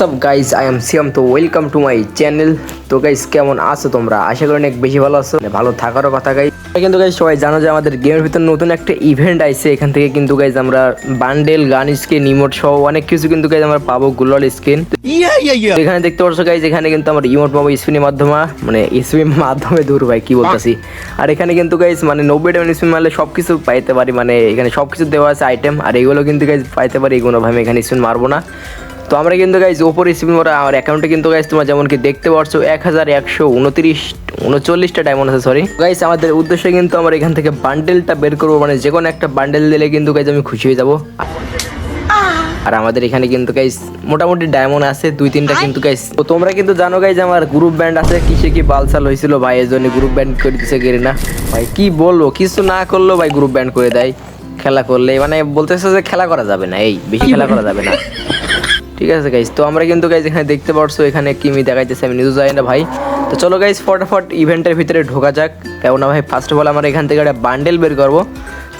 সব guys I am সিয়াম তো welcome to my channel তো গাইজ কেমন আছো তোমরা? আশা করি অনেক বেশি ভালো আছো। মানে ভালো থাকারও কথা গাইজ কিন্তু গাইজ সবাই জানো যে আমাদের গেমের ভিতর নতুন একটা ইভেন্ট আইছে। এখান থেকে কিন্তু গাইজ আমরা বান্ডেল গান স্কিন ইমোট সহ অনেক কিছু কিন্তু গাইজ আমরা পাবো গুলাল স্কিন. এখানে দেখতে পাচ্ছ গাইজ এখানে কিন্তু আমরা ইমোট পাবো স্পিনের মাধ্যমে। মানে স্পিনের মাধ্যমে দূর ভাই কি বলতেছি। আর এখানে কিন্তু গাইজ মানে নব্বই টাকা স্পিন মারলে সব কিছু পাইতে পারি। মানে এখানে সব কিছু দেওয়া আছে আইটেম আর এগুলো কিন্তু গাইজ পাইতে পারি এগুলো ভাই আমি এখানে স্পিন মারবো না। তো আমরা কিন্তু গাইজ ওপর স্পিন মারা আমার অ্যাকাউন্টে কিন্তু গাইজ তোমার যেমন কি দেখতে পাচ্ছ এক হাজার একশো উনত্রিশ, উনচল্লিশটা ডায়মন্ড আছে সরি গাইজ আমাদের উদ্দেশ্যে কিন্তু আমার এখান থেকে বান্ডেলটা বের করব মানে যে কোনো একটা বান্ডেল দিলে কিন্তু গাইজ আমি খুশি হয়ে যাব। আর আমাদের এখানে কিন্তু গাইস মোটামুটি ডায়মন্ড আছে, দুই তিনটা কিন্তু গাইজ তো তোমরা কিন্তু জানো গাইজ আমার গ্রুপ ব্যান্ড আছে, কিসে কি বালসাল হয়েছিল, ভাই, এই জন্য গ্রুপ ব্যান্ড করে দিছে গেরি না ভাই, কি বলব, কিছু না করলেও ভাই গ্রুপ ব্যান্ড করে দেয়। খেলা করলে মানে বলতেছে যে খেলা করা যাবে না, এই, বেশি খেলা করা যাবে না। ঠিক আছে গাইজ তো আমরা কিন্তু গাইজ এখানে দেখতে পারছ, এখানে কিমি দেখাইতেছে আমি, নিজেও জানি না ভাই। তো চলো গাইজ ফটাফট ইভেন্টের ভিতরে ঢোকা যাক। কেননা ভাই ফার্স্ট অফ অল আমরা এখান থেকে একটা বান্ডেল বের করব।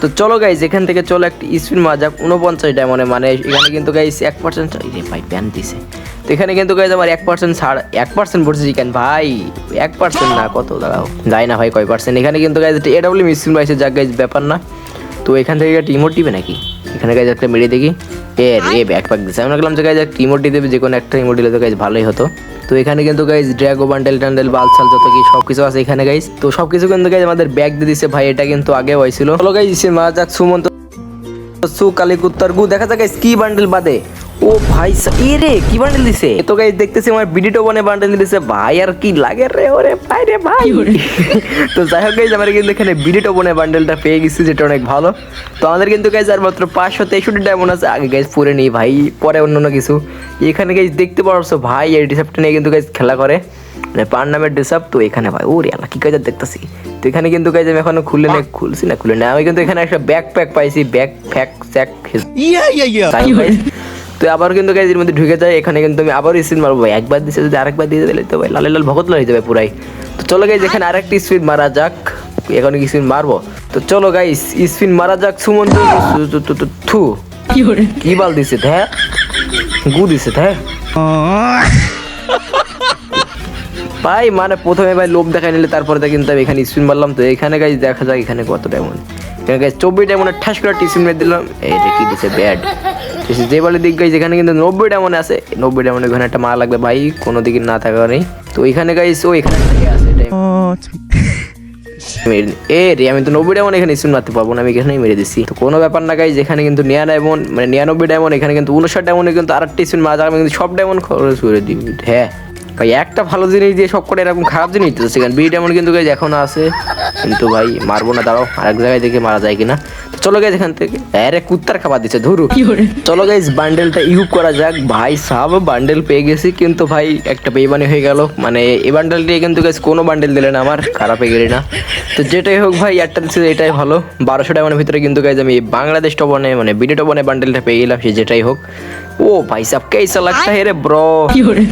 তো চলো গাইজ এখান থেকে চলো, একটা স্পিন মারা যাক উনপঞ্চাশ ডায়মন্ডে মানে এখানে কিন্তু গাইজ এক পার্সেন্ট ভাই প্যান দিছে। তো এখানে কিন্তু গাইজ আমার এক পার্সেন্ট ছাড়, এক পার্সেন্ট পড়ছে চিকেন ভাই, এক পার্সেন্ট না, কত দাঁড়াও যাই না ভাই, কয় পার্সেন্ট এখানে কিন্তু গাইজ এডাব্লিউ স্পিন পাইছে যাক গাইজ ব্যাপার না। তো এখান থেকে ইমোট টিপে নাকি? এখানে গাইজ একটা মেরে দেখি। এ রে ব্যাক প্যাক দিছে। আমি ভাবলাম যে গাইজ একটা ইমোট দিয়ে দেবে যে কোনো একটা ইমোট দিলে তো গাইজ ভালোই হতো। তো এখানে কিন্তু গাইজ ড্র্যাগো বান্ডেল টান্ডেল বালসাল যত কি সব কিছু আছে এখানে গাইজ তো সব কিছু কিন্তু গাইজ আমাদের ব্যাগ দিয়ে দিছে। ভাই এটা কিন্তু আগে হয়েছিল। চলো গাইজ মারা যাক সুমন্ত সু কালী কুত্তার গু। দেখা যাক কি বান্ডেল বাদে। ও ভাই এ রে কি বান্ডেল দিছে? তো গাইজ দেখতেছি আমার বিডিটো বনে বান্ডেল দিছে। ভাই আর কি লাগে রে ওরে ভাই রে ভাই। তো যাই হোক গাইজ আমরা কিন্তু এখানে বিডিটো বনে বান্ডেলটা পেয়ে গেছি যেটা অনেক ভালো। তো আমাদের কিন্তু গাইজ আর মাত্র পাঁচশো তেষট্টি ডায়মন্ড আছে। আগে গাইজ পরে নেই ভাই পরে অন্য অন্য কিছু। এখানে গাইজ দেখতে পারছ ভাই এই ডিসাপটা নিয়ে কিন্তু গাইজ খেলা করে। মানে পার নামের ডিসাপ তো এখানে ভাই ওরে আল্লাহ কি কাজ দেখতেছি। তো এখানে কিন্তু গাইজ আমি এখনও খুলে নেই খুলছি না খুলে না। আমি কিন্তু এখানে একটা ব্যাক প্যাক পাইছি ব্যাক ফ্যাক স্যাক Yeah, yeah, yeah. তো আবার কিন্তু গাইজের মধ্যে ঢুকে যায় এখানে কিন্তু আমি আবার স্পিন মারবো একবার দিছে যদি আরেকবার দিয়ে দিলে তো ভাই লাল লাল ভগত হয়ে যাবে পুরাই। তো চলো গাইজ এখানে আরেকটি স্পিন মারা যাক। এখন কি স্পিন মারবো? তো চলো গাইস স্পিন মারা যাক তু- থু। কি বাল দিছে হ্যাঁ গু দিছে হ্যাঁ ভাই মানে প্রথমে ভাই লোভ দেখাই নিলে তারপরে কিন্তু আমি এখানে স্পিন মারলাম। তো এখানে গাইজ দেখা যাক এখানে কত ডায়মন্ড এখানে গাইজ চব্বিশ ডায়মন্ডের ঠাস করে টিসিন মেরে দিলাম। এই যে কি দিছে ব্যাড যে বলে দিক গাইজ এখানে কিন্তু নব্বই ডায়মন্ড আছে। নব্বই ডায়মন্ড ওখানে একটা মারা লাগবে, ভাই, কোনো দিকে না থাকা নেই তো এখানে গাইজ ও এখানে আছে এ রে, আমি তো নব্বই এখানে না, আমি এখানেই মেরে দিচ্ছি কোনো ব্যাপার না গাইজ এখানে কিন্তু মানে নিরানব্বই ডায়মন্ড এখানে কিন্তু উনষাট ডায়মন্ডে কিন্তু আরেকটি স্পিন মারা কিন্তু সব ডায়মন্ড খরচ করে দিবি। হ্যাঁ। ভাই একটা ভালো জিনিস দিয়ে সব করে এরকম খারাপ জিনিস দিতেছে কেন? বি ডায়মন্ড কিন্তু গাইজ এখনও আছে। কিন্তু ভাই মারবো না দাঁড়াও আরেক জায়গায় দেখে মারা যায় কিনা। তো চলো গাইজ এখান থেকে। আরে কুত্তার খাবার দিচ্ছে ধরু। চলো গাইজ বান্ডেলটা ইউজ করা যাক। ভাই সব বান্ডেল পেয়ে গেছি কিন্তু ভাই একটা বেইমানি হয়ে গেল। মানে এই বান্ডেল দিয়ে কিন্তু গাইজ কোনো বান্ডেল দিলেন আমার খারাপ হয়ে গেলি না। তো যেটাই হোক ভাই একটা দিচ্ছে এটাই ভালো। বারোশো টাকার ভিতরে কিন্তু গাইজ আমি বাংলাদেশ টবনে মানে বিডি টবনে বান্ডেলটা পেয়ে গেলাম সে যেটাই হোক। ও ভাই সাব কেসা লাগতা হে রে ব্রো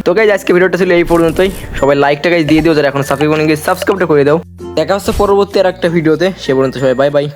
তো গাইজ আজকে ভিডিওটা ছিল এই পর্যন্তই। সবাই লাইকটা গাইজ দিয়ে দিও, যারা এখন সাবস্ক্রাইব করে সাবস্ক্রাইবটা করে দাও। দেখা হচ্ছে পরবর্তী আর একটা ভিডিওতে সে পর্যন্ত সবাই বাই বাই